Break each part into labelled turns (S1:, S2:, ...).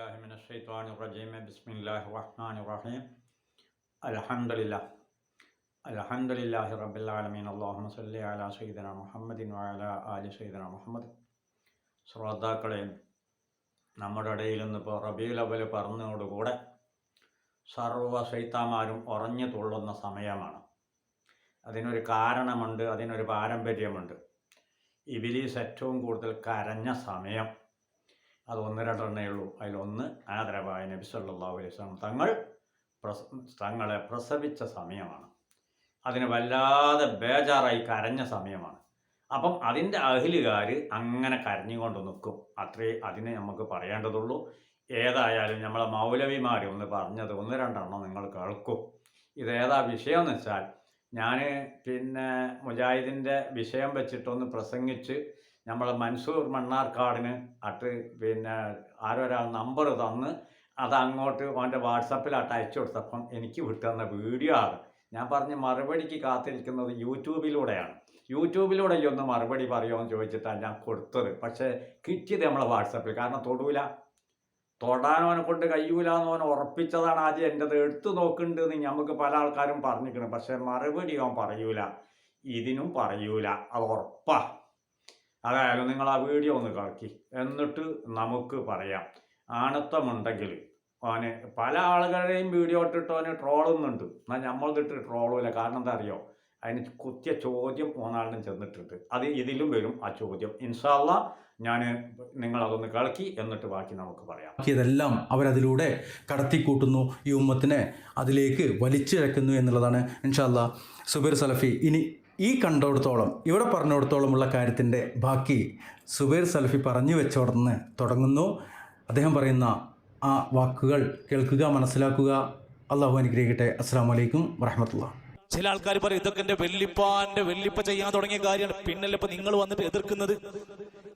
S1: بالله من الشيطان الرجيم بسم الله الرحمن الرحيم الحمد لله الحمد لله رب العالمين اللهم صل على سيدنا محمد وعلى آل سيدنا محمد ശ്രോതാക്കളെ നമ്മുടെ ഇടയിൽ നിന്നിപ്പോൾ റബീൽ അവൽ പറഞ്ഞതോടുകൂടെ സർവ്വ ശൈത്താമാരും ഉറഞ്ഞു തുള്ളുന്ന സമയമാണ് അതിനൊരു കാരണമുണ്ട് അതിനൊരു പാരമ്പര്യമുണ്ട് ഇബിലീസ് ഏറ്റവും കൂടുതൽ കരഞ്ഞ സമയം അത് ഒന്ന് രണ്ടെണ്ണേ ഉള്ളൂ. അതിലൊന്ന് ആദരവായ നബി സല്ലല്ലാഹു അലൈഹി വസല്ലം തങ്ങൾ പ്രസ തങ്ങളെ പ്രസവിച്ച സമയമാണ്. അതിന് വല്ലാതെ ബേജാറായി കരഞ്ഞ സമയമാണ്. അപ്പം അതിന്റെ അഹിലുകാർ അങ്ങനെ കരഞ്ഞുകൊണ്ട് നിൽക്കും. അത്രേ അതിനെ നമുക്ക് പറയേണ്ടതുള്ളൂ. ഏതായാലും നമ്മളെ മൗലവിമാർ ഒന്ന് പറഞ്ഞത് ഒന്ന് രണ്ടെണ്ണം നിങ്ങൾ കേൾക്കും. ഇതേതാ വിഷയം എന്ന് വെച്ചാൽ ഞാൻ പിന്നെ മുജാഹിദിന്റെ വിഷയം വെച്ചിട്ടൊന്ന് പ്രസംഗിച്ച് നമ്മളെ മൻസൂർ മണ്ണാർക്കാടിന് അട്ട് പിന്നെ ആരോ ഒരാൾ നമ്പർ തന്ന് അത് അങ്ങോട്ട് അവന്റെ വാട്സപ്പിലാട്ട് അയച്ചു കൊടുത്തപ്പം എനിക്ക് വിട്ടുതന്ന വീഡിയോ ആണ് ഞാൻ പറഞ്ഞ് മറുപടിക്ക് കാത്തിരിക്കുന്നത് യൂട്യൂബിലൂടെയാണ്. യൂട്യൂബിലൂടെ ഈ ഒന്ന് മറുപടി പറയുമോ എന്ന് ചോദിച്ചിട്ടാണ് ഞാൻ കൊടുത്തത്. പക്ഷേ കിട്ടിയത് നമ്മളെ വാട്സപ്പിൽ. കാരണം തൊടൂല. തൊടാനോനെ കൊണ്ട് കഴിയൂല എന്ന് അവൻ ഉറപ്പിച്ചതാണ് ആദ്യം എന്റെത് എടുത്തു നോക്കുന്നുണ്ടെന്ന് നമുക്ക് പല ആൾക്കാരും പറഞ്ഞിരിക്കണം. പക്ഷേ മറുപടി അവൻ പറയൂല. ഇതിനും പറയൂല. അത് ഉറപ്പാ. അതായാലും നിങ്ങൾ ആ വീഡിയോ ഒന്ന് കളക്കി എന്നിട്ട് നമുക്ക് പറയാം. ആണത്തമുണ്ടെങ്കിൽ അവന് പല ആളുകളുടെയും വീഡിയോ ഇട്ടിട്ട് അവന് ട്രോളുന്നുണ്ട് എന്നാൽ നമ്മളിതിട്ട് ട്രോളുമില്ല കാരണം എന്താ അറിയോ? അതിന് കുത്തിയ ചോദ്യം മൂന്നാളിനും ചെന്നിട്ടുണ്ട്. അത് ഇതിലും വരും ആ ചോദ്യം. ഇൻഷാല്ല ഞാൻ നിങ്ങൾ അതൊന്ന് കളക്കി എന്നിട്ട് ബാക്കി നമുക്ക് പറയാം.
S2: ഇതെല്ലാം അവരതിലൂടെ കടത്തിക്കൂട്ടുന്നു. ഈ ഉമ്മത്തിനെ അതിലേക്ക് വലിച്ചിഴക്കുന്നു എന്നുള്ളതാണ് ഇൻഷാല്ല സുബിർ സലഫി. ഇനി ഈ കണ്ടോടത്തോളം ഇവിടെ പറഞ്ഞിടത്തോളമുള്ള കാര്യത്തിന്റെ ബാക്കി സുബൈർ സൽഫി പറഞ്ഞു വെച്ചോടന്ന് തുടങ്ങുന്നു. അദ്ദേഹം പറയുന്ന ആ വാക്കുകൾ കേൾക്കുക മനസ്സിലാക്കുക. അള്ളാഹു അനുഗ്രഹിക്കട്ടെ. അസ്സാം വലൈക്കും വറഹമത്തുള്ള.
S3: ചില ആൾക്കാർ പറയും ഇതൊക്കെ എന്റെ വെല്ലിപ്പാന്റെ വെല്ലിപ്പ ചെയ്യാൻ തുടങ്ങിയ കാര്യമാണ്. പിന്നല്ല ഇപ്പം നിങ്ങൾ വന്നിട്ട് എതിർക്കുന്നത്?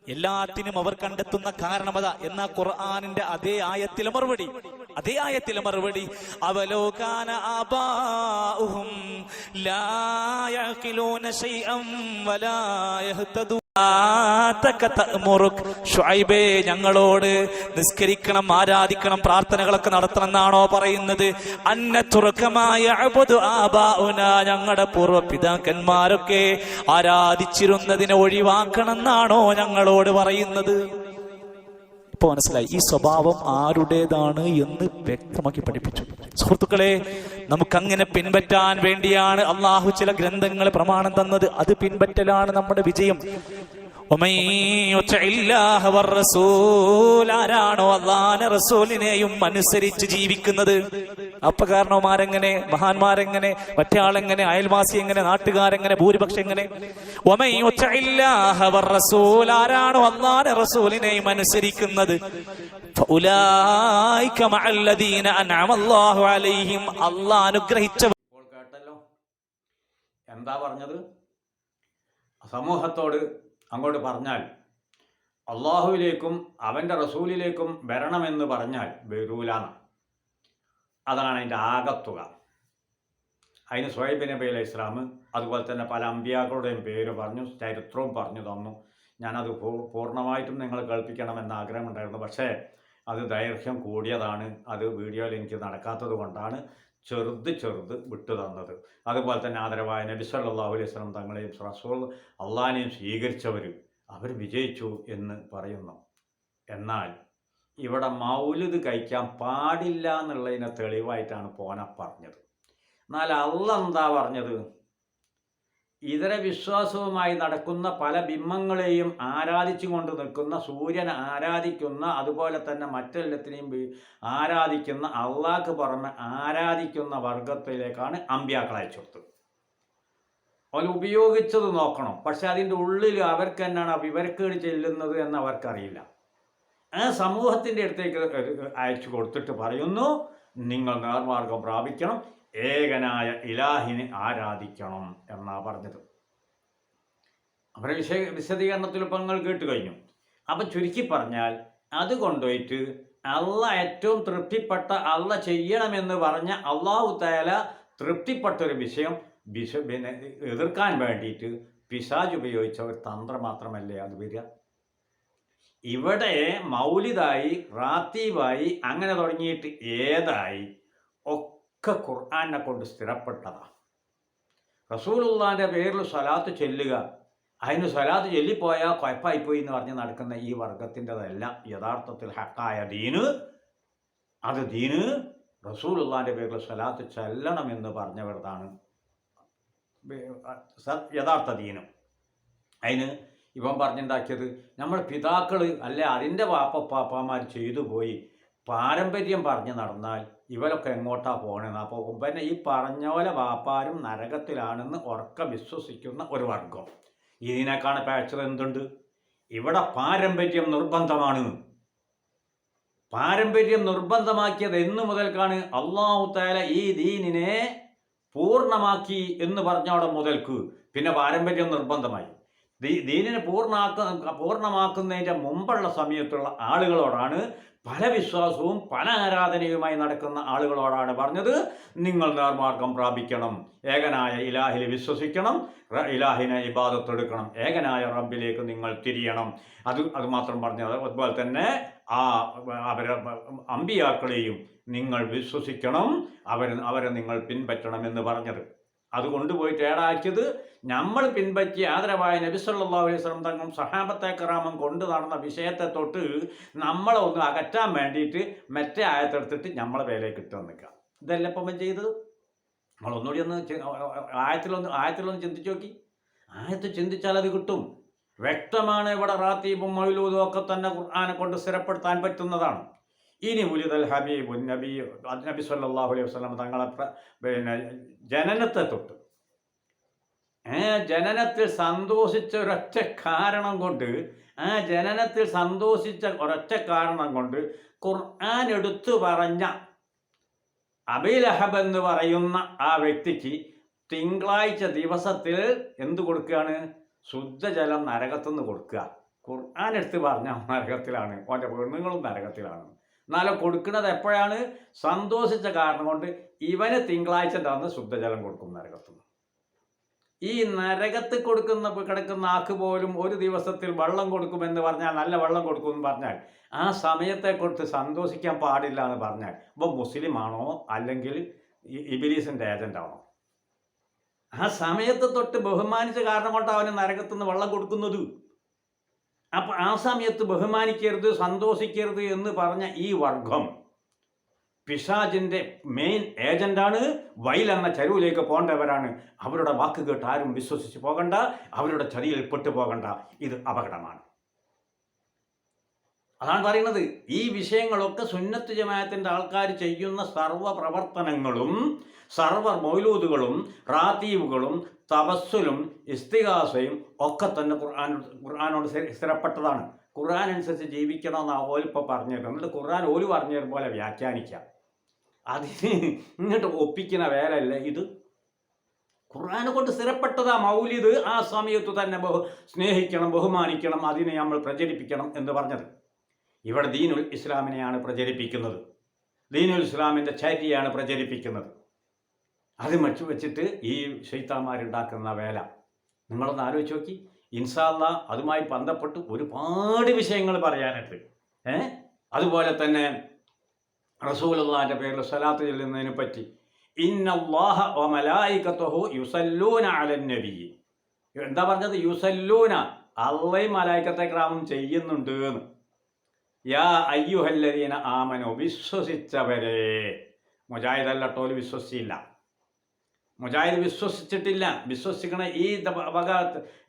S3: എല്ലാത്തിനും അവർ കണ്ടെത്തുന്ന കാരണമത എന്ന ഖുർആാനിന്റെ അതേ ആയത്തിലെ മറുപടി. അതേ മറുപടി അവലോകാന ലാ വലാ യഹ്തദൂ ഞങ്ങളോട് നിസ്കരിക്കണം ആരാധിക്കണം പ്രാർത്ഥനകളൊക്കെ നടത്തണം എന്നാണോ പറയുന്നത്. അന്ന തുറക്കമായ ഞങ്ങളുടെ പൂർവ പിതാക്കന്മാരൊക്കെ ആരാധിച്ചിരുന്നതിനെ ഒഴിവാക്കണം എന്നാണോ ഞങ്ങളോട് പറയുന്നത്. ഇപ്പൊ മനസ്സിലായി. ഈ സ്വഭാവം ആരുടേതാണ് എന്ന് വ്യക്തമാക്കി പഠിപ്പിച്ചു. സുഹൃത്തുക്കളെ നമുക്കങ്ങനെ പിൻപറ്റാൻ വേണ്ടിയാണ് അള്ളാഹു ചില ഗ്രന്ഥങ്ങളെ പ്രമാണം തന്നത്. അത് പിൻപറ്റലാണ് നമ്മുടെ വിജയം. ആരാണോ റസൂലിനെയും അനുസരിച്ച് ജീവിക്കുന്നത്? അപ്പകാരണവുമാരെങ്ങനെ മഹാന്മാരെങ്ങനെ മറ്റേ അയൽവാസി എങ്ങനെ നാട്ടുകാരെങ്ങനെ ഭൂരിപക്ഷം എങ്ങനെ ആരാണോ അള്ളാന റസൂലിനെയും അനുസരിക്കുന്നത്?
S1: എന്താ പറഞ്ഞത്? സമൂഹത്തോട് അങ്ങോട്ട് പറഞ്ഞാൽ അള്ളാഹുവിലേക്കും അവന്റെ റസൂലിലേക്കും വരണമെന്ന് പറഞ്ഞാൽ വരൂലാണ് അതാണ് അതിന്റെ ആകത്തുക. അതിന് സുഹൈബ് നബി അലൈഹി ഇസ്ലാം അതുപോലെ തന്നെ പല അമ്പിയാക്കളുടെയും പേര് പറഞ്ഞു ചരിത്രവും പറഞ്ഞു തന്നു. ഞാനത് പൂർണമായിട്ടും നിങ്ങൾ കേൾപ്പിക്കണമെന്ന് ആഗ്രഹമുണ്ടായിരുന്നു. പക്ഷേ അത് ദൈർഘ്യം കൂടിയതാണ്. അത് വീഡിയോയിൽ എനിക്ക് നടക്കാത്തത് കൊണ്ടാണ്. ചെറുത് ചെറുത് വിട്ടു തന്നത്. അതുപോലെ തന്നെ ആദരവായ നബി സല്ലല്ലാഹു അലൈഹി സ്വലം തങ്ങളെയും റസൂൽ അള്ളഹാനെയും സ്വീകരിച്ചവർ അവർ വിജയിച്ചു എന്ന് പറയുന്നു. എന്നാൽ ഇവിടെ മൗലിദ് കഴിക്കാൻ പാടില്ല എന്നുള്ളതിനെ തെളിവായിട്ടാണ് പോന പറഞ്ഞത്. എന്നാൽ അള്ള എന്താ പറഞ്ഞത്? ഇതര വിശ്വാസവുമായി നടക്കുന്ന പല ബിംബങ്ങളെയും ആരാധിച്ചു കൊണ്ട് നിൽക്കുന്ന സൂര്യനെ ആരാധിക്കുന്ന അതുപോലെ തന്നെ മറ്റെല്ലാത്തിനെയും ആരാധിക്കുന്ന അള്ളാഹ്ക്ക് പുറമെ ആരാധിക്കുന്ന വർഗത്തിലേക്കാണ് അമ്പ്യാക്കൾ അയച്ചു കൊടുത്തത്. അവർ ഉപയോഗിച്ചത് നോക്കണം. പക്ഷെ അതിന്റെ ഉള്ളിൽ അവർക്ക് തന്നെയാണ് വിവരക്കേട് ചെല്ലുന്നത് എന്ന് അവർക്കറിയില്ല. ആ സമൂഹത്തിന്റെ അടുത്തേക്ക് അയച്ചു കൊടുത്തിട്ട് പറയുന്നു നിങ്ങൾ നേർമാർഗം പ്രാപിക്കണം. ഏകനായ ഇലാഹിനെ ആരാധിക്കണം എന്നാ പറഞ്ഞത്. അവരുടെ വിശ വിശദീകരണത്തിൽ ഇപ്പം നിങ്ങൾ കേട്ട് കഴിഞ്ഞു. അപ്പം ചുരുക്കി പറഞ്ഞാൽ അത് കൊണ്ടുപോയിട്ട് അല്ല ഏറ്റവും തൃപ്തിപ്പെട്ട അല്ല ചെയ്യണമെന്ന് പറഞ്ഞ അള്ളാഹു താല തൃപ്തിപ്പെട്ടൊരു വിഷയം വിശ പിന്നെ എതിർക്കാൻ വേണ്ടിയിട്ട് പിശാജ് ഉപയോഗിച്ച ഒരു തന്ത്രം മാത്രമല്ലേ അത് വരിക? ഇവിടെ മൗലിതായി റാത്തീബായി അങ്ങനെ തുടങ്ങിയിട്ട് ഏതായി? ഒക്കെ ഖുർആനെ കൊണ്ട് സ്ഥിരപ്പെട്ടതാണ്. റസൂലുള്ളാന്റെ പേരിൽ സ്വലാത്ത് ചെല്ലുക. അതിന് സ്വലാത്ത് ചൊല്ലിപ്പോയാൽ കുഴപ്പമായിപ്പോയി എന്ന് പറഞ്ഞ് നടക്കുന്ന ഈ വർഗത്തിന്റെതല്ല യഥാർത്ഥത്തിൽ ഹക്കായ ദീന്. അത് ദീന് റസൂലുള്ളാന്റെ പേരിൽ സ്വലാത്ത് ചെല്ലണമെന്ന് പറഞ്ഞവരതാണ് യഥാർത്ഥ ദീനം. അതിന് ഇവൻ പറഞ്ഞുണ്ടാക്കിയത് നമ്മൾ പിതാക്കൾ അല്ലെ അതിന്റെ വാപ്പ പാപ്പാമാർ ചെയ്തു പോയി. പാരമ്പര്യം പറഞ്ഞ് നടന്നാൽ ഇവരൊക്കെ എങ്ങോട്ടാ പോകണമെന്ന് അപ്പോൾ പിന്നെ ഈ പറഞ്ഞ പോലെ വാപ്പാരും നരകത്തിലാണെന്ന് ഉറക്ക വിശ്വസിക്കുന്ന ഒരു വർഗം. ഇതിനേക്കാണ് പേച്ചത് എന്തുണ്ട്? ഇവിടെ പാരമ്പര്യം നിർബന്ധമാണ്. പാരമ്പര്യം നിർബന്ധമാക്കിയത് എന്നു മുതൽക്കാണ് അള്ളാഹു താല ഈ ദീനിനെ പൂർണമാക്കി എന്ന് പറഞ്ഞവിടെ മുതൽക്ക്. പിന്നെ പാരമ്പര്യം നിർബന്ധമായി. ദീനിനെ പൂർണാക്ക പൂർണമാക്കുന്നതിന്റെ മുമ്പുള്ള സമയത്തുള്ള ആളുകളോടാണ് പല വിശ്വാസവും പല ആരാധനയുമായി നടക്കുന്ന ആളുകളോടാണ് പറഞ്ഞത്. നിങ്ങൾ നേർമാർഗം പ്രാപിക്കണം. ഏകനായ ഇലാഹിൽ വിശ്വസിക്കണം. ഇലാഹിനെ ഇബാദത്തെടുക്കണം. ഏകനായ റബ്ബിലേക്ക് നിങ്ങൾ തിരിയണം. അത് അത് മാത്രം പറഞ്ഞത് അതുപോലെ തന്നെ ആ അവരെ അമ്പിയാക്കളെയും നിങ്ങൾ വിശ്വസിക്കണം. അവർ അവരെ നിങ്ങൾ പിൻപറ്റണം എന്ന് പറഞ്ഞത്. അത് കൊണ്ടുപോയിട്ട് ഏടാക്കിയത് നമ്മൾ പിൻപറ്റിയ ആദരവായ നബി സല്ലല്ലാഹു അലൈഹി വസല്ലം തങ്ങളും സഹാബത്തെ കറാമം കൊണ്ടു നടന്ന വിഷയത്തെ തൊട്ട് നമ്മളെ ഒന്ന് അകറ്റാൻ വേണ്ടിയിട്ട് മറ്റേ ആയത്തെടുത്തിട്ട് നമ്മളെ വേലയിൽ ഇട്ട് നിൽക്കുക ഇതല്ല ഇപ്പം ചെയ്തത്? നമ്മളൊന്നുകൂടി ഒന്ന് ആയത്തിലൊന്ന് ആയത്തിലൊന്ന് ചിന്തിച്ചു നോക്കി. ആയത്ത് ചിന്തിച്ചാൽ അത് കിട്ടും. വ്യക്തമാണ് ഇവിടെ റാത്തീബും മൗലൂദും ഒക്കെ തന്നെ ഖുർആനെ കൊണ്ട് സ്ഥിരപ്പെടുത്താൻ പറ്റുന്നതാണ്. ഇനി ഉലിദൽ ഹബീബ് നബി നബി സല്ലാഹു അലൈഹി വസല്ലം തങ്ങളെ പിന്നെ ജനനത്തെ തൊട്ട്. ആ ജനനത്തിൽ സന്തോഷിച്ച ഒരൊറ്റ കാരണം കൊണ്ട് ആ ജനനത്തിൽ സന്തോഷിച്ച ഒരൊറ്റ കാരണം കൊണ്ട് ഖുർആൻ എടുത്തു പറഞ്ഞ അബിലഹബ് എന്ന് പറയുന്ന ആ വ്യക്തിക്ക് തിങ്കളാഴ്ച ദിവസത്തിൽ എന്ത് കൊടുക്കുകയാണ്? ശുദ്ധജലം നരകത്തുനിന്ന് കൊടുക്കുക. ഖുർആൻ എടുത്ത് പറഞ്ഞ നരകത്തിലാണ്. ഓന്റെ പെണ്ണുങ്ങളും നരകത്തിലാണ്. എന്നാലും കൊടുക്കുന്നത് എപ്പോഴാണ്? സന്തോഷിച്ച കാരണം കൊണ്ട് ഇവന് തിങ്കളാഴ്ച അന്ന് ശുദ്ധജലം കൊടുക്കും നരകത്തുനിന്ന് ഈ നരകത്ത് കൊടുക്കുന്ന കിടക്കുന്ന ആക്ക് പോലും ഒരു ദിവസത്തിൽ വെള്ളം കൊടുക്കുമെന്ന് പറഞ്ഞാൽ നല്ല വെള്ളം കൊടുക്കുമെന്ന് പറഞ്ഞാൽ ആ സമയത്തെ കൊടുത്ത് സന്തോഷിക്കാൻ പാടില്ല എന്ന് പറഞ്ഞാൽ ഇപ്പോൾ മുസ്ലിം ആണോ അല്ലെങ്കിൽ ഇബിലീസിന്റെ ഏജന്റ് ആണോ ആ സമയത്ത് തൊട്ട് ബഹുമാനിച്ച കാരണം കൊണ്ട് അവന് നരകത്തുനിന്ന് വെള്ളം കൊടുക്കുന്നത്. അപ്പൊ ആ സമയത്ത് ബഹുമാനിക്കരുത് സന്തോഷിക്കരുത് എന്ന് പറഞ്ഞ ഈ വർഗം പിശാജിന്റെ മെയിൻ ഏജന്റാണ് വൈൽ എന്ന ചരുവിലേക്ക് പോകേണ്ടവരാണ്. അവരുടെ വാക്ക് കേട്ട് ആരും വിശ്വസിച്ച് പോകണ്ട. അവരുടെ ചതിയിൽ പെട്ടു പോകണ്ട. ഇത് അപകടമാണ്. അതാണ് പറയുന്നത്. ഈ വിഷയങ്ങളൊക്കെ സുന്നത്ത് ജമാഅത്തിന്റെ ആൾക്കാർ ചെയ്യുന്ന സർവ പ്രവർത്തനങ്ങളും സർവ മൗലൂദുകളും റാത്തീവുകളും തപസ്സുലും ഇസ്തിഹാസയും ഒക്കെ തന്നെ ഖുർആൻ ഖുർആാനോട് സ്ഥി- സ്ഥിരപ്പെട്ടതാണ്. ഖുർആൻ അനുസരിച്ച് ജീവിക്കണമെന്ന് ഓലിപ്പോൾ പറഞ്ഞു തരും എന്നിട്ട് ഖുർആൻ ഓൽ പറഞ്ഞു തരും പോലെ വ്യാഖ്യാനിക്കാം. അതിന് ഇങ്ങോട്ട് ഒപ്പിക്കുന്ന വേലല്ല ഇത്. ഖുർആാനെ കൊണ്ട് സ്ഥിരപ്പെട്ടതാ മൗലിദ് ആ സമയത്ത് തന്നെ ബഹു സ്നേഹിക്കണം ബഹുമാനിക്കണം അതിനെ നമ്മൾ പ്രചരിപ്പിക്കണം എന്ന് പറഞ്ഞത്. ഇവിടെ ദീനുൽ ഇസ്ലാമിനെയാണ് പ്രചരിപ്പിക്കുന്നത്. ദീനുൽ ഇസ്ലാമിന്റെ ചര്യയാണ് പ്രചരിപ്പിക്കുന്നത്. അത് മച്ചു വെച്ചിട്ട് ഈ ഷെയ്ത്താന്മാരുണ്ടാക്കുന്ന വേല. നിങ്ങളൊന്ന് ആലോചിച്ച് നോക്കി. ഇൻസാല്ല അതുമായി ബന്ധപ്പെട്ട് ഒരുപാട് വിഷയങ്ങൾ പറയാനുണ്ട്. ഏ? അതുപോലെ തന്നെ റസൂലുള്ളാന്റെ പേരിൽ സലാത്ത് ചെല്ലുന്നതിനെ പറ്റി. ഇന്നല്ലാഹ യുസല്ലൂന എന്താ പറഞ്ഞത്? യുസല്ലൂന. അള്ളയും മലായിക്കത്തെ ക്രാമം ചെയ്യുന്നുണ്ട് എന്ന്. യാ അയ്യുഹല്ലദീന ആമനോ വിശ്വസിച്ചവരെ. മുജാഹിദ് അല്ലട്ടോൽ വിശ്വസിച്ചില്ല. മുജാഹിദ് വിശ്വസിച്ചിട്ടില്ല. വിശ്വസിക്കണ ഈ വക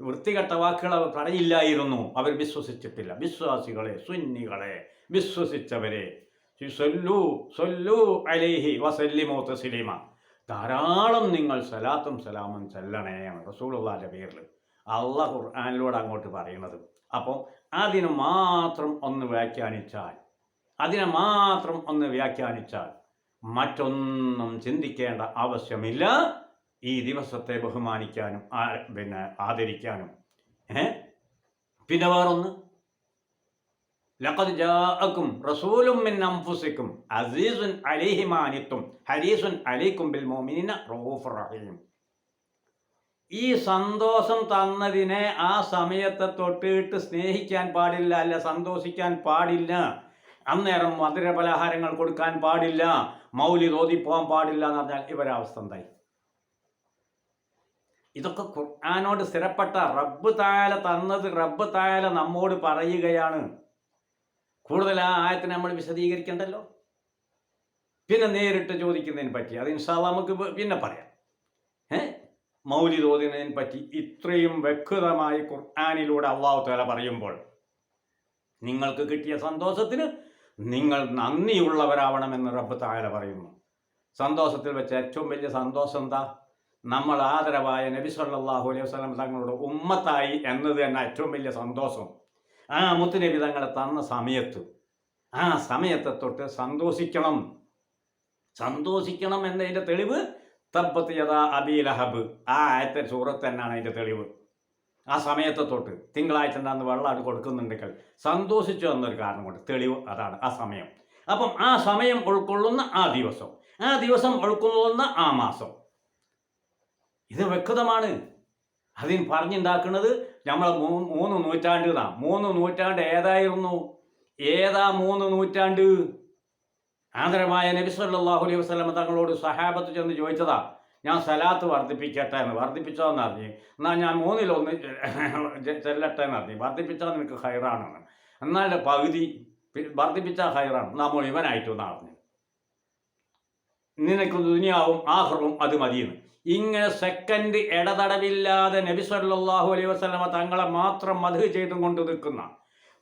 S1: വൃത്തികെട്ട വാക്കുകൾ അവർ പറയില്ലായിരുന്നു അവർ വിശ്വസിച്ചിട്ടില്ല. വിശ്വാസികളെ സുന്നികളെ വിശ്വസിച്ചവരെ. സൊല്ലു സൊല്ലു അലൈഹി വസല്ലിമോ തസ്ലിമ ധാരാളം നിങ്ങൾ സലാത്തും സലാമും ചെല്ലണേ റസൂലുള്ളാന്റെ പേരിൽ അള്ളാഹ് ഖുർആാനിലൂടെ അങ്ങോട്ട് പറയുന്നത് അപ്പോൾ അതിന് മാത്രം ഒന്ന് വ്യാഖ്യാനിച്ചാൽ അതിനെ മാത്രം ഒന്ന് വ്യാഖ്യാനിച്ചാൽ മറ്റൊന്നും ചിന്തിക്കേണ്ട ആവശ്യമില്ല. ഈ ദിവസത്തെ ബഹുമാനിക്കാനും പിന്നെ ആദരിക്കാനും. ഏ? പിന്നെ വേറൊന്ന്. ലഖദ് ജാഅക്കും റസൂലും മിൻ അൻഫുസിക്കും അസീസുൻ അലൈഹി ഹരീസുൻ അലൈക്കും ബിൽ മുഅ്മിനീന റഊഫുർ റഹീം. ഈ സന്തോഷം തന്നതിനെ ആ സമയത്തെ തൊട്ടിട്ട് സ്നേഹിക്കാൻ പാടില്ല അല്ല സന്തോഷിക്കാൻ പാടില്ല. അന്നേരം മധുര പലഹാരങ്ങൾ കൊടുക്കാൻ പാടില്ല മൗലി തോതിപ്പോകാൻ പാടില്ല എന്ന് പറഞ്ഞാൽ ഇവരവസ്ഥ എന്തായി? ഇതൊക്കെ ഖുർആാനോട് സ്ഥിരപ്പെട്ട റബ്ബ് തായാല തന്നത് റബ്ബ് തായാല നമ്മോട് പറയുകയാണ്. കൂടുതൽ ആ ആയത്തിനെ നമ്മൾ വിശദീകരിക്കണ്ടല്ലോ? പിന്നെ നേരിട്ട് ചോദിക്കുന്നതിനെ പറ്റി അത് ഇൻഷാല്ല നമുക്ക് പിന്നെ പറയാം. ഏ? മൗലി തോതിനതിനെ പറ്റി ഇത്രയും വ്യക്തമായി ഖുർആാനിലൂടെ അള്ളാഹു താല പറയുമ്പോൾ നിങ്ങൾക്ക് കിട്ടിയ സന്തോഷത്തിന് നിങ്ങൾ നന്ദിയുള്ളവരാവണമെന്ന് റബ്ബ് താഴെ പറയുന്നു. സന്തോഷത്തിൽ വെച്ച ഏറ്റവും വലിയ സന്തോഷം എന്താ? നമ്മൾ ആദരവായ നബി സല്ലാഹു അലൈഹി വസല്ലം തങ്ങളുടെ ഉമ്മത്തായി എന്നത് തന്നെ ഏറ്റവും വലിയ സന്തോഷം. ആ മുത്തുനബി തങ്ങളെ തന്ന സമയത്ത് ആ സമയത്തെ തൊട്ട് സന്തോഷിക്കണം. സന്തോഷിക്കണം എന്നതിന്റെ തെളിവ് തബ്ബത്ത് യഥാ അബി ലഹബ്. ആ ആയത്തെ സൂറത്ത് തന്നെയാണ് അതിന്റെ തെളിവ്. ആ സമയത്തെ തൊട്ട് തിങ്കളാഴ്ച ഉണ്ടാകുന്ന വെള്ളം അത് കൊടുക്കുന്നുണ്ടെങ്കിൽ സന്തോഷിച്ചു എന്നൊരു കാരണം കൊണ്ട് തെളിവ് അതാണ് ആ സമയം. അപ്പം ആ സമയം ഉൾക്കൊള്ളുന്ന ആ ദിവസം. ആ ദിവസം ഉൾക്കൊള്ളുന്ന ആ മാസം. ഇത് വ്യക്തമാണ്. അതിന് പറഞ്ഞുണ്ടാക്കുന്നത് നമ്മൾ മൂന്ന് നൂറ്റാണ്ട് നാ മൂന്ന് നൂറ്റാണ്ട് ഏതായിരുന്നു? ഏതാ മൂന്ന് നൂറ്റാണ്ട്? ആദരമായ നബി സല്ലല്ലാഹു അലൈഹി തങ്ങളോട് സഹാബത്ത് ചെന്ന് ചോദിച്ചതാ. ഞാൻ സലാത്ത് വർദ്ധിപ്പിക്കട്ടെ എന്ന് വർദ്ധിപ്പിച്ചോ എന്ന് അറിഞ്ഞ്. എന്നാൽ ഞാൻ മൂന്നിലൊന്ന് ചെല്ലട്ടെ എന്ന് അറിഞ്ഞ്. വർദ്ധിപ്പിച്ചാൽ നിനക്ക് ഹൈറാണെന്ന്. എന്നാൽ പകുതി വർദ്ധിപ്പിച്ച വർദ്ധിപ്പിച്ചാൽ ഹൈറാണ്. നാം ഇവനായിട്ടു എന്ന് അറിഞ്ഞു. നിനക്ക് ദുനിയാവും ആഹ്റവും അത് മതിയെന്ന്. ഇങ്ങനെ സെക്കൻഡ് ഇടതടവില്ലാതെ നബി സല്ലല്ലാഹു അലൈഹി വസ്ലമ തങ്ങളെ മാത്രം മധു ചെയ്തും കൊണ്ട് നിൽക്കുന്ന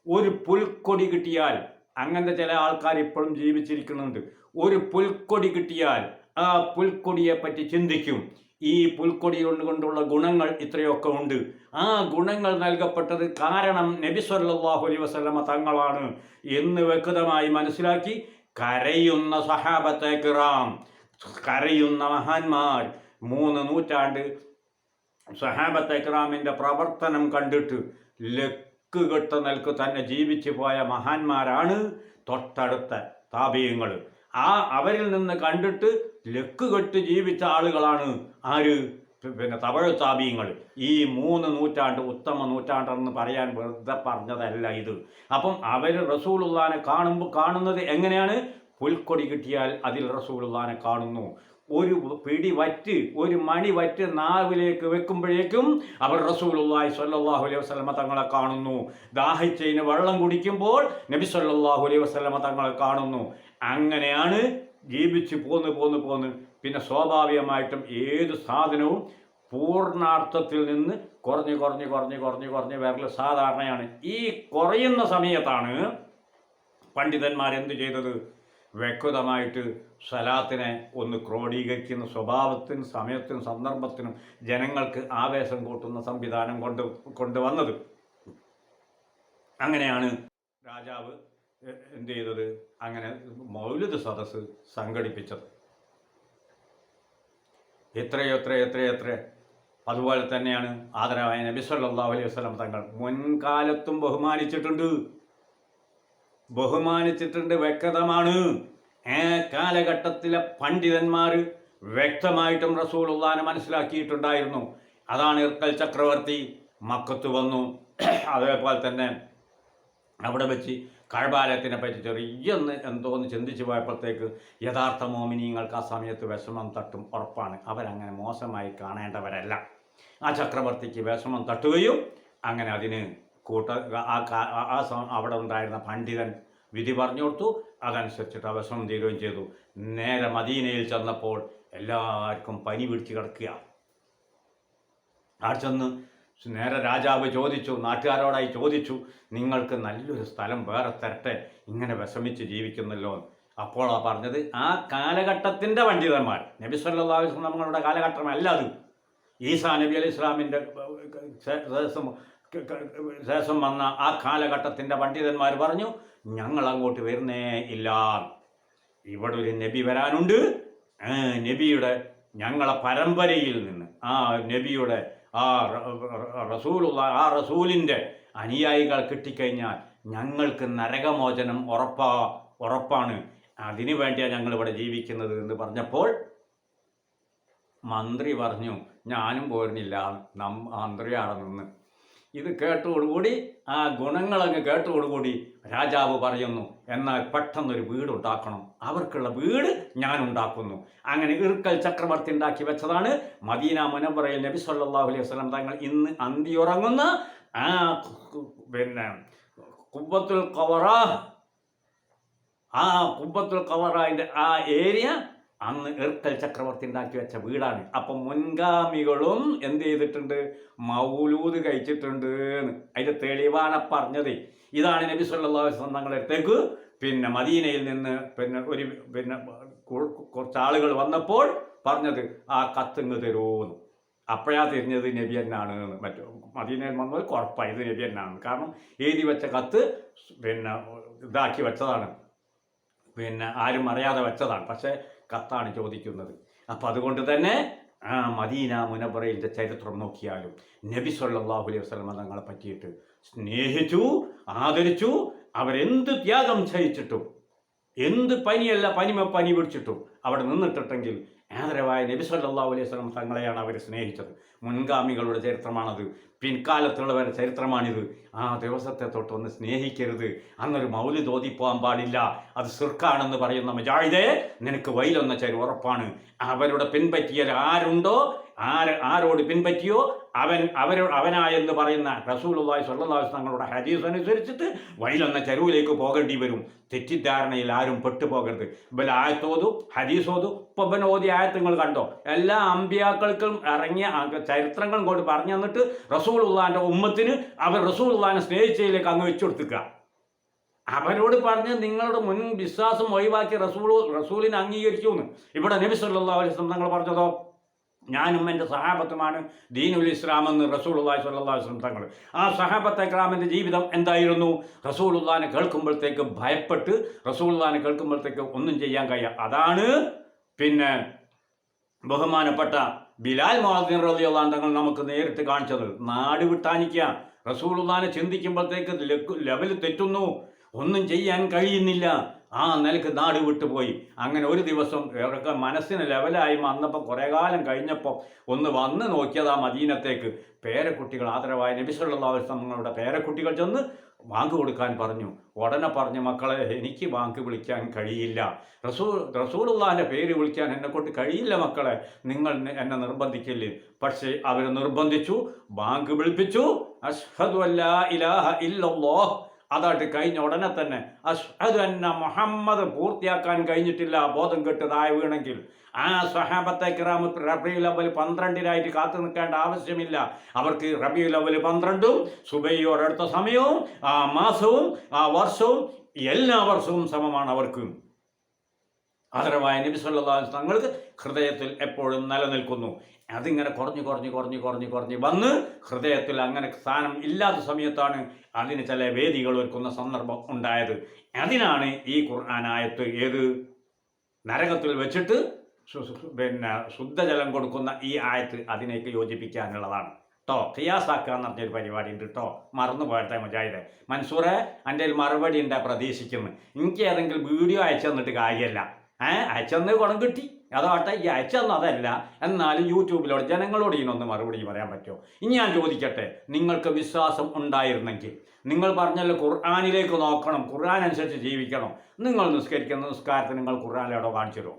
S1: ഒരു പുൽക്കൊടി കിട്ടിയാൽ അങ്ങനത്തെ ചില ആൾക്കാർ ഇപ്പോഴും ജീവിച്ചിരിക്കുന്നുണ്ട്. ഒരു പുൽക്കൊടി കിട്ടിയാൽ ആ പുൽക്കൊടിയെ പറ്റി ചിന്തിക്കും. ഈ പുൽക്കൊടി കൊണ്ടുകൊണ്ടുള്ള ഗുണങ്ങൾ ഇത്രയൊക്കെ ഉണ്ട്. ആ ഗുണങ്ങൾ നൽകപ്പെട്ടത് കാരണം നബി സല്ലല്ലാഹു അലൈഹി വസല്ലമ തങ്ങളാണ് എന്ന് വ്യക്തമായി മനസ്സിലാക്കി കരയുന്ന സഹാബത്തെ കിറാം കരയുന്ന മഹാന്മാർ. മൂന്ന് നൂറ്റാണ്ട് സഹാബത്തെ കിറാമിന്റെ പ്രവർത്തനം കണ്ടിട്ട് ലക്ക് കെട്ട നിൽക്ക് തന്നെ ജീവിച്ചു പോയ മഹാന്മാരാണ് തൊട്ടടുത്ത താപീയങ്ങൾ ആ അവരിൽ നിന്ന് കണ്ടിട്ട് ലക്ക് കെട്ട് ജീവിച്ച ആളുകളാണ് ആര്? പിന്നെ തമിഴ് താപീയങ്ങൾ ഈ മൂന്ന് നൂറ്റാണ്ട് ഉത്തമ നൂറ്റാണ്ടെന്ന് പറയാൻ വെറുതെ പറഞ്ഞതല്ല ഇത്. അപ്പം അവർ റസൂലുള്ളാനെ കാണുമ്പോൾ കാണുന്നത് എങ്ങനെയാണ്? പുൽക്കൊടി കിട്ടിയാൽ അതിൽ റസൂലുള്ളാനെ കാണുന്നു. ഒരു പിടി വറ്റ് ഒരു മണി വറ്റ് നാവിലേക്ക് വെക്കുമ്പോഴേക്കും അവർ റസൂലുള്ളാഹി സ്വല്ലല്ലാഹു അലൈഹി വസല്ലമ തങ്ങളെ കാണുന്നു. ദാഹിച്ചതിന് വെള്ളം കുടിക്കുമ്പോൾ നബി സ്വല്ലല്ലാഹു അലൈഹി വസല്ലമ തങ്ങളെ കാണുന്നു. അങ്ങനെയാണ് ജീവിച്ച് പോന്ന് പോന്ന് പോന്ന് പിന്നെ സ്വാഭാവികമായിട്ടും ഏത് സാധനവും പൂർണാർത്ഥത്തിൽ നിന്ന് കുറഞ്ഞ് കുറഞ്ഞ് കുറഞ്ഞ് കുറഞ്ഞ് കുറഞ്ഞ് വരൽ സാധാരണയാണ്. ഈ കുറയുന്ന സമയത്താണ് പണ്ഡിതന്മാർ എന്ത് ചെയ്തത്? വ്യക്തമായിട്ട് സലാത്തിനെ ഒന്ന് ക്രോഡീകരിക്കുന്ന സ്വഭാവത്തിനും സമയത്തിനും സന്ദർഭത്തിനും ജനങ്ങൾക്ക് ആവേശം കൂട്ടുന്ന സംവിധാനം കൊണ്ട് കൊണ്ടുവന്നത്. അങ്ങനെയാണ് രാജാവ് എന്ത് ചെയ്തത് അങ്ങനെ മൗലിക സദസ്സ് സംഘടിപ്പിച്ചത്. എത്രയോ എത്ര എത്ര എത്ര അതുപോലെ തന്നെയാണ് ആദരവായ നബി സല്ലല്ലാഹു അലൈഹി വസല്ലം തങ്ങൾ മുൻകാലത്തും ബഹുമാനിച്ചിട്ടുണ്ട്. ബഹുമാനിച്ചിട്ടുണ്ട് വ്യക്തമാണ്. ഏ കാലഘട്ടത്തിലെ പണ്ഡിതന്മാർ വ്യക്തമായിട്ടും റസൂലുള്ളാനെ മനസ്സിലാക്കിയിട്ടുണ്ടായിരുന്നു. അതാണ് ഇർക്കൽ ചക്രവർത്തി മക്കത്ത് വന്നു. അതേപോലെ തന്നെ അവിടെ വെച്ച് കഴബാലയത്തിനെ പറ്റി ചെറിയൊന്ന് എന്തോന്ന് ചിന്തിച്ചു പോയപ്പോഴത്തേക്ക് യഥാർത്ഥ മോമിനിയങ്ങൾക്ക് ആ സമയത്ത് വിഷമം തട്ടും ഉറപ്പാണ്. അവരങ്ങനെ മോശമായി കാണേണ്ടവരല്ല. ആ ചക്രവർത്തിക്ക് വിഷമം തട്ടുകയും അങ്ങനെ അതിന് കൂട്ട ആ ആ- അവിടെ ഉണ്ടായിരുന്ന പണ്ഡിതൻ വിധി പറഞ്ഞു കൊടുത്തു. അതനുസരിച്ചിട്ട് ആ വിഷമം തീരുകയും ചെയ്തു. നേരെ മദീനയിൽ ചെന്നപ്പോൾ എല്ലാവർക്കും പനി പിടിച്ച് കിടക്കുക ആ ചെന്ന് നേരെ രാജാവ് ചോദിച്ചു നാട്ടുകാരോടായി ചോദിച്ചു നിങ്ങൾക്ക് നല്ലൊരു സ്ഥലം വേറെ തരട്ടെ ഇങ്ങനെ വിഷമിച്ച് ജീവിക്കുന്നല്ലോ അപ്പോൾ ആ പറഞ്ഞത് ആ കാലഘട്ടത്തിന്റെ പണ്ഡിതന്മാർ നബി സല്ലാസ് നമ്മളുടെ കാലഘട്ടമല്ല അത്. ഈസാ നബി അലി ഇസ്ലാമിന്റെ ശേഷം വന്ന ആ കാലഘട്ടത്തിന്റെ പണ്ഡിതന്മാർ പറഞ്ഞു ഞങ്ങൾ അങ്ങോട്ട് വരുന്നേ ഇല്ല. ഇവിടെ ഒരു നബി വരാനുണ്ട്. നബിയുടെ ഞങ്ങളെ പരമ്പരയിൽ നിന്ന് ആ നബിയുടെ ആ റസൂലുള്ള ആ റസൂലിന്റെ അനുയായികൾ കിട്ടിക്കഴിഞ്ഞാൽ ഞങ്ങൾക്ക് നരകമോചനം ഉറപ്പാ ഉറപ്പാണ്. അതിനു വേണ്ടിയാണ് ഞങ്ങളിവിടെ ജീവിക്കുന്നത് എന്ന് പറഞ്ഞപ്പോൾ മന്ത്രി പറഞ്ഞു ഞാനും പോരുന്നില്ല. നം മന്ത്രി നിന്ന് ഇത് കേട്ടോടുകൂടി ആ ഗുണങ്ങളങ്ങ് കേട്ടോടുകൂടി രാജാവ് പറയുന്നു എന്നാൽ പെട്ടെന്നൊരു വീട് ഉണ്ടാക്കണം അവർക്കുള്ള വീട് ഞാൻ ഉണ്ടാക്കുന്നു. അങ്ങനെ ഇർക്കൽ ചക്രവർത്തി ഉണ്ടാക്കി വെച്ചതാണ്. മദീന മുനവറയിൽ നബി സല്ലാഹു അലൈഹി വസല്ലം തങ്ങൾ ഇന്ന് അന്തിയുറങ്ങുന്ന ആ പിന്നെ കുബത്തുൽ കവറ ആ കുബത്തുൽ കവറാന്റെ ആ ഏരിയ അന്ന് എർക്കൽ ചക്രവർത്തി ഉണ്ടാക്കി വെച്ച വീടാണ്. അപ്പം മുൻഗാമികളും എന്ത് ചെയ്തിട്ടുണ്ട്? മൗലൂദ് കഴിച്ചിട്ടുണ്ട് എന്ന്. അതിന്റെ തെളിവാണ് പറഞ്ഞത്. ഇതാണ് നബി സല്ലല്ലാഹു അലൈഹി വസല്ലം അടുത്തേക്ക് പിന്നെ മദീനയിൽ നിന്ന് പിന്നെ ഒരു പിന്നെ കുറച്ച് ആളുകൾ വന്നപ്പോൾ പറഞ്ഞത് ആ കത്തുങ്ങ് തരുമെന്ന് അപ്പോഴാ തിരിഞ്ഞത് നബി എന്നാണ് എന്ന്. മറ്റു മദീനയിൽ വന്നത് കുഴപ്പമായി ഇത് നബി എന്നാണ് കാരണം എഴുതി വെച്ച കത്ത് പിന്നെ ഇതാക്കി വെച്ചതാണ്. പിന്നെ ആരും അറിയാതെ വെച്ചതാണ്. പക്ഷേ കത്താണ് ചോദിക്കുന്നത്. അപ്പം അതുകൊണ്ട് തന്നെ ആ മദീന മുനബറയിലെ ചരിത്രം നോക്കിയാലും നബി സല്ലാഹു അലൈഹി വസ്ലമ തങ്ങളെ പറ്റിയിട്ട് സ്നേഹിച്ചു ആദരിച്ചു അവരെന്ത് ത്യാഗം സഹിച്ചിട്ടും എന്ത് പനിയല്ല പനിമ പനി പിടിച്ചിട്ടും അവിടെ നിന്നിട്ടുണ്ടെങ്കിൽ ആദരവായ നബി സല്ലല്ലാഹു അലൈഹി വസല്ലം തങ്ങളെയാണ് അവർ സ്നേഹിച്ചത്. മുൻഗാമികളുടെ ചരിത്രമാണത്. പിൻകാലത്തുള്ളവരുടെ ചരിത്രമാണിത്. ആ ദിവസത്തെ തൊട്ടൊന്ന് സ്നേഹിക്കരുത്. അന്നൊരു മൗലി തോതിപ്പോകാൻ പാടില്ല. അത് സിർക്കാണെന്ന് പറയുന്ന മജാഹിദേ നിനക്ക് വൈലൊന്ന ചരി ഉറപ്പാണ്. അവരുടെ പിൻപറ്റിയാൽ ആരുണ്ടോ ആര് ആരോട് പിൻപറ്റിയോ? അവൻ അവർ അവനായെന്ന് പറയുന്ന റസൂലുള്ളാഹി സ്വല്ലല്ലാഹു തങ്ങളുടെ ഹദീസ് അനുസരിച്ചിട്ട് വഴിയിലൊന്ന ചരുവിലേക്ക് പോകേണ്ടി വരും. തെറ്റിദ്ധാരണയിൽ ആരും പെട്ടുപോകരുത്. ഇവൽ ആയത്തോതു ഹദീസോതു ഇപ്പം ഇവൻ ഓതി ആയത്തുങ്ങൾ കണ്ടോ? എല്ലാ അമ്പിയാക്കൾക്കും ഇറങ്ങിയ ചരിത്രങ്ങൾ കൊണ്ട് പറഞ്ഞു തന്നിട്ട് റസൂലുള്ളാന്റെ ഉമ്മത്തിന് അവർ റസൂലുള്ളാനെ സ്നേഹിച്ചതിലേക്ക് അങ്ങ് വെച്ചു കൊടുത്തുക അവരോട് പറഞ്ഞ് നിങ്ങളുടെ മുൻ വിശ്വാസം ഒഴിവാക്കി റസൂൾ റസൂലിനെ അംഗീകരിച്ചു എന്ന് ഇവിടെ നബി അലൈഹി വസല്ലം തങ്ങൾ പറഞ്ഞതോ? ഞാനും എന്റെ സഹാബത്തുമാണ് ദീനുൽ ഇസ്ലാം എന്ന് സ്വല്ലല്ലാഹു അലൈഹി വസല്ലം തങ്ങൾ. ആ സഹാബത്ത് ഇക്രാമിന്റെ ജീവിതം എന്തായിരുന്നു? റസൂലുള്ളാഹിനെ കേൾക്കുമ്പോഴത്തേക്ക് ഭയപ്പെട്ട് റസൂലുള്ളാഹിനെ കേൾക്കുമ്പോഴത്തേക്ക് ഒന്നും ചെയ്യാൻ കഴിയുക അതാണ് പിന്നെ ബഹുമാനപ്പെട്ട ബിലാൽ മോഹദ്ദീൻ റളിയല്ലാഹു തങ്ങൾ നമുക്ക് നേരിട്ട് കാണിച്ചത്. നാട് വിട്ടാനിക്കുക ഉള്ളഹാനെ ചിന്തിക്കുമ്പോഴത്തേക്ക് ലെവൽ തെറ്റുന്നു. ഒന്നും ചെയ്യാൻ കഴിയുന്നില്ല. ആ നിലയ്ക്ക് നാട് വിട്ടുപോയി. അങ്ങനെ ഒരു ദിവസം ഇവരൊക്കെ മനസ്സിന് ലെവലായി വന്നപ്പോൾ കുറേ കാലം കഴിഞ്ഞപ്പോൾ ഒന്ന് വന്ന് നോക്കിയതാ മദീനത്തേക്ക്. പേരക്കുട്ടികൾ ആദരവായ നബിസുള്ള പേരക്കുട്ടികൾ ചെന്ന് വാങ്ക് കൊടുക്കാൻ പറഞ്ഞു. ഉടനെ പറഞ്ഞു മക്കളെ എനിക്ക് വാങ്ക് വിളിക്കാൻ കഴിയില്ല. റസൂൽ റസൂറുള്ളാന്റെ പേര് വിളിക്കാൻ എന്നെ കൊണ്ട് കഴിയില്ല മക്കളെ. നിങ്ങൾ എന്നെ നിർബന്ധിക്കില്ലേ? പക്ഷേ അവർ നിർബന്ധിച്ചു ബാങ്ക് വിളിപ്പിച്ചു. അഷ്ഹദ് ഇലാഹ ഇല്ലല്ലാഹ്. അതായിട്ട് കഴിഞ്ഞ ഉടനെ തന്നെ അഷ്ഹദു അന്ന മുഹമ്മദ് പൂർത്തിയാക്കാൻ കഴിഞ്ഞിട്ടില്ല. ബോധം കെട്ട് താഴെ വീണെങ്കിൽ ആ സഹാബത്തെ കിറാമ് റബി അവൽ പന്ത്രണ്ടിനായിട്ട് കാത്തു നിൽക്കേണ്ട ആവശ്യമില്ല. അവർക്ക് റബി അവൽ പന്ത്രണ്ടും സുബൈയോടടുത്ത സമയവും ആ മാസവും ആ വർഷവും എല്ലാ വർഷവും സമമാണ് അവർക്ക്. ആദരവായ നബി തങ്ങൾക്ക് ഹൃദയത്തിൽ എപ്പോഴും നിലനിൽക്കുന്നു. അതിങ്ങനെ കുറഞ്ഞ് കുറഞ്ഞ് കുറഞ്ഞ് കുറഞ്ഞ് കുറഞ്ഞ് വന്ന് ഹൃദയത്തിൽ അങ്ങനെ സ്ഥാനം ഇല്ലാത്ത സമയത്താണ് അതിന് ചില വേദികൾ ഒരുക്കുന്ന സന്ദർഭം ഉണ്ടായത്. അതിനാണ് ഈ ഖുർആൻ ആയത്ത് ഏത്? നരകത്തിൽ വെച്ചിട്ട് പിന്നെ ശുദ്ധജലം കൊടുക്കുന്ന ഈ ആയത്ത് അതിനേക്ക് യോജിപ്പിക്കാനുള്ളതാണ്. കേട്ടോ ഖിയാസാക്കുക എന്ന് പറഞ്ഞൊരു പരിപാടി ഉണ്ട് കേട്ടോ മറന്നു പോയട്ടെ മുജാഹിദെ. മൻസൂറെ എന്റെ മറുപടി ഉണ്ടാ പ്രതീക്ഷിക്കുന്നു. എനിക്ക് ഏതെങ്കിലും വീഡിയോ അയച്ചു തന്നിട്ട് കാര്യമല്ല. ഏഹ് അയച്ചു തന്നത് ഗുണം കിട്ടി. അതാട്ടെ ഈ അതല്ല. എന്നാലും യൂട്യൂബിലൂടെ ജനങ്ങളോട് ഇതിനൊന്ന് മറുപടി പറയാൻ പറ്റുമോ? ഇനി ഞാൻ ചോദിക്കട്ടെ നിങ്ങൾക്ക് വിശ്വാസം ഉണ്ടായിരുന്നെങ്കിൽ. നിങ്ങൾ പറഞ്ഞല്ലോ ഖുർആാനിലേക്ക് നോക്കണം ഖുർആൻ അനുസരിച്ച് ജീവിക്കണം. നിങ്ങൾ നിസ്കരിക്കുന്ന നിസ്കാരത്തിന് നിങ്ങൾ ഖുർആാനിലെവിടെ കാണിച്ചു തരുമോ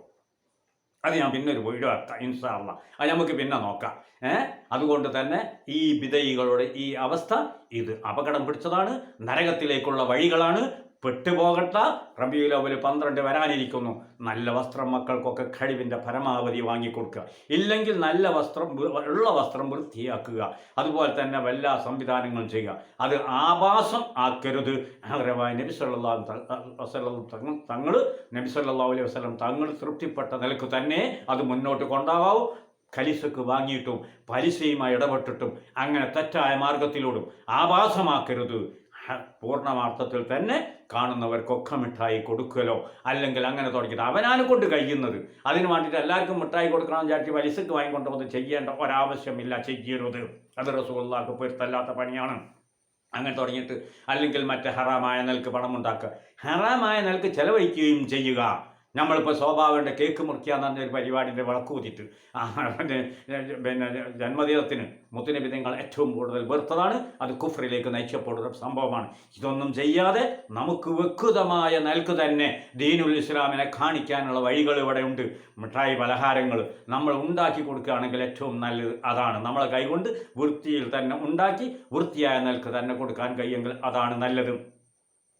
S1: അത് ഞാൻ പിന്നെ ഒരു വീഡിയോ ആക്കാം ഇൻസാറില്ല അത് നമുക്ക് പിന്നെ നോക്കാം. ഏ? അതുകൊണ്ട് തന്നെ ഈ വിധയികളുടെ ഈ അവസ്ഥ ഇത് അപകടം പിടിച്ചതാണ് നരകത്തിലേക്കുള്ള വഴികളാണ് പെട്ടുപോകട്ട. റബിയുൽ അവൽ പന്ത്രണ്ട് വരാനിരിക്കുന്നു. നല്ല വസ്ത്രം മക്കൾക്കൊക്കെ കഴിവിന്റെ പരമാവധി വാങ്ങിക്കൊടുക്കുക. ഇല്ലെങ്കിൽ നല്ല വസ്ത്രം ഉള്ള വസ്ത്രം വൃത്തിയാക്കുക. അതുപോലെ തന്നെ എല്ലാ സംവിധാനങ്ങളും ചെയ്യുക. അത് ആഭാസം ആക്കരുത്. ആദരവായ നബി സല്ലല്ലാഹു ത- വസല്ലം തങ്ങൾ തങ്ങൾ നബി സല്ലല്ലാഹു അലൈഹി വസ്ലം തങ്ങൾ തൃപ്തിപ്പെട്ട നിലയ്ക്ക് തന്നെ അത് മുന്നോട്ട് കൊണ്ടാവാവൂ കലിസക്ക് വാങ്ങിയിട്ടും പലിശയുമായി ഇടപെട്ടിട്ടും അങ്ങനെ തെറ്റായ മാർഗത്തിലൂടും ആഭാസമാക്കരുത്. പൂർണമാർത്ഥത്തിൽ തന്നെ കാണുന്നവർക്കൊക്കെ മിഠായി കൊടുക്കലോ? അല്ലെങ്കിൽ അങ്ങനെ തുടങ്ങിയിട്ട് അവനാണ് കൊണ്ട് കഴിയുന്നത്. അതിന് വേണ്ടിയിട്ട് എല്ലാവർക്കും മിഠായി കൊടുക്കണം വിചാരിച്ച് പലിശക്ക് വാങ്ങിക്കൊണ്ടുവന്ന് ചെയ്യേണ്ട ഒരാവശ്യമില്ല ചെയ്യരുത്. അത് റസൂള്ളാക്ക് പൊരുത്തല്ലാത്ത പണിയാണ്. അങ്ങനെ തുടങ്ങിയിട്ട് അല്ലെങ്കിൽ മറ്റ് ഹറാമായ നിലയ്ക്ക് പണമുണ്ടാക്കുക. ഹറാമായ നിലയ്ക്ക് ചെലവഴിക്കുകയും ചെയ്യുക. നമ്മളിപ്പോൾ സ്വാഭാവികന്റെ കേക്ക് മുറിക്കുക എന്ന് പറഞ്ഞൊരു പരിപാടിന്റെ വിളക്ക് കൂത്തിയിട്ട് ആ പിന്നെ ജന്മദിനത്തിന് മുത്തുനബി നിങ്ങൾ ഏറ്റവും കൂടുതൽ വെറുത്തതാണ്. അത് കുഫറിലേക്ക് നയിക്കപ്പെടുന്ന സംഭവമാണ്. ഇതൊന്നും ചെയ്യാതെ നമുക്ക് വ്യക്തമായ നൽകു തന്നെ ദീനുൽ ഇസ്ലാമിനെ കാണിക്കാനുള്ള വഴികൾ ഇവിടെ ഉണ്ട്. മിഠായി പലഹാരങ്ങൾ നമ്മൾ ഉണ്ടാക്കി കൊടുക്കുകയാണെങ്കിൽ ഏറ്റവും നല്ലത് അതാണ്. നമ്മളെ കൈകൊണ്ട് വൃത്തിയിൽ തന്നെ ഉണ്ടാക്കി വൃത്തിയായ നിലയ്ക്ക് തന്നെ കൊടുക്കാൻ കഴിയുമെങ്കിൽ അതാണ് നല്ലത്.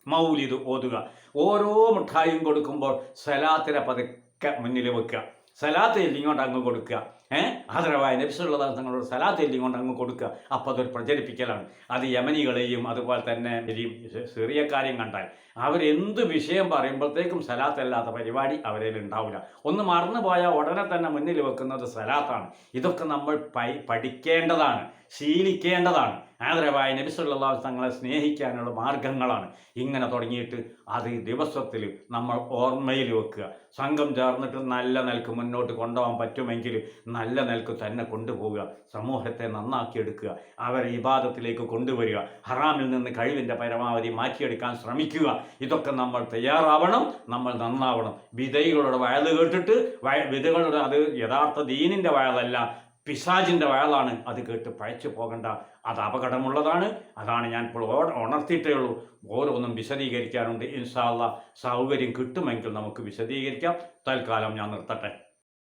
S1: മൗലിദ് ഓതുക. ഓരോ മിഠായും കൊടുക്കുമ്പോൾ സലാത്തിനെ പതുക്കെ മുന്നിൽ വെക്കുക. സലാത്ത് എല്ലിങ്ങോട്ട് അങ്ങ് കൊടുക്കുക. ഏഹ് ആദരവായ നബിസുള്ള തങ്ങളോട് സലാത്ത് എല്ലിങ്ങോട്ട് അങ്ങ് കൊടുക്കുക. അപ്പോൾ അതൊരു പ്രചരിപ്പിക്കലാണ്. അത് യമനികളെയും അതുപോലെ തന്നെ സിറിയക്കാരെയും കണ്ടാൽ അവരെന്ത് വിഷയം പറയുമ്പോഴത്തേക്കും സലാത്തല്ലാത്ത പരിപാടി അവരിൽ ഉണ്ടാവില്ല. ഒന്ന് മറന്നു പോയാൽ ഉടനെ തന്നെ മുന്നിൽ വെക്കുന്നത് സലാത്താണ്. ഇതൊക്കെ നമ്മൾ പഠിക്കേണ്ടതാണ് ശീലിക്കേണ്ടതാണ്. ആദരവായ നബിസുള്ള തങ്ങളെ സ്നേഹിക്കാനുള്ള മാർഗങ്ങളാണ്. ഇങ്ങനെ തുടങ്ങിയിട്ട് അത് ദിവസത്തിൽ നമ്മൾ ഓർമ്മയിൽ വെക്കുക. സംഘം ചേർന്നിട്ട് നല്ല നിലയ്ക്ക് മുന്നോട്ട് കൊണ്ടുപോകാൻ പറ്റുമെങ്കിൽ നല്ല നിലയ്ക്ക് തന്നെ കൊണ്ടുപോവുക. സമൂഹത്തെ നന്നാക്കിയെടുക്കുക അവരെ ഇബാദത്തിലേക്ക് കൊണ്ടുവരിക. ഹറാമിൽ നിന്ന് കഴിവിന്റെ പരമാവധി മാറ്റിയെടുക്കാൻ ശ്രമിക്കുക. ഇതൊക്കെ നമ്മൾ തയ്യാറാവണം. നമ്മൾ നന്നാവണം. വിധൈകളുടെ വയത് കേട്ടിട്ട് വിധകളുടെ അത് യഥാർത്ഥ ദീനിന്റെ വയതല്ല പിശാജിന്റെ വയലാണ്. അത് കേട്ട് പഴച്ചു പോകണ്ട അത് അപകടമുള്ളതാണ്. അതാണ് ഞാൻ ഇപ്പോൾ ഉണർത്തിയിട്ടേ ഉള്ളൂ. ഓരോന്നും വിശദീകരിക്കാനുണ്ട്. ഇൻഷാല്ല സൗകര്യം കിട്ടുമെങ്കിൽ നമുക്ക് വിശദീകരിക്കാം. തൽക്കാലം ഞാൻ നിർത്തട്ടെ.